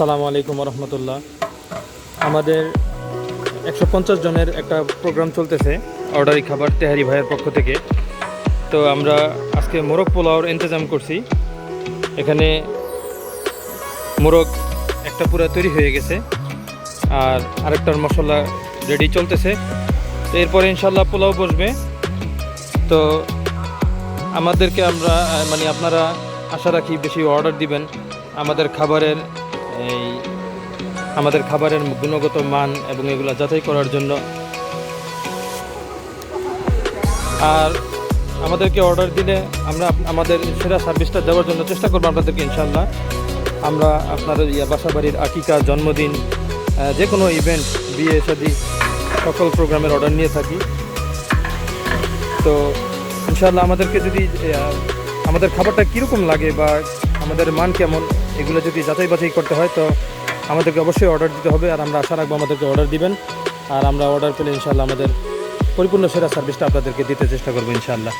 আসসালামু আলাইকুম রহমতুল্লাহ আমাদের একশো পঞ্চাশ জনের একটা প্রোগ্রাম চলতেছে, অর্ডারি খাবার তেহারি ভাইয়ের পক্ষ থেকে। তো আমরা আজকে মোরগ পোলাওর ইন্তজাম করছি। এখানে মোরগ একটা পুরা তৈরি হয়ে গেছে, আর আরেকটার মশলা রেডি চলতেছে। তো এরপরে ইনশাল্লাহ পোলাও বসবে। তো আমাদেরকে আমরা মানে আপনারা আশা রাখি বেশি অর্ডার দিবেন। আমাদের খাবারের এই আমাদের খাবারের গুণগত মান এবং এগুলো যাচাই করার জন্য। আর আমাদেরকে অর্ডার দিলে আমরা আমাদের সেরা সার্ভিসটা দেওয়ার জন্য চেষ্টা করব আপনাদেরকে ইনশাল্লাহ আমরা আপনাদের ইয়া বাসাবাড়ির আকিকা, জন্মদিন যে কোনো ইভেন্ট বিয়ে, শাদি, সকল প্রোগ্রামের অর্ডার নিয়ে থাকি। তো ইনশাল্লাহ আমাদেরকে যদি আমাদের খাবারটা কীরকম লাগে বা আমাদের মান কেমন এগুলো যদি যাচাই বাছাই করতে হয়, তো আমাদেরকে অবশ্যই অর্ডার দিতে হবে আর আমরা আশা রাখব আমাদেরকে অর্ডার দিবেন। আর আমরা অর্ডার পেলে ইনশাল্লাহ আমাদের পরিপূর্ণ সেরা সার্ভিসটা আপনাদেরকে দিতে চেষ্টা করব ইনশাল্লাহ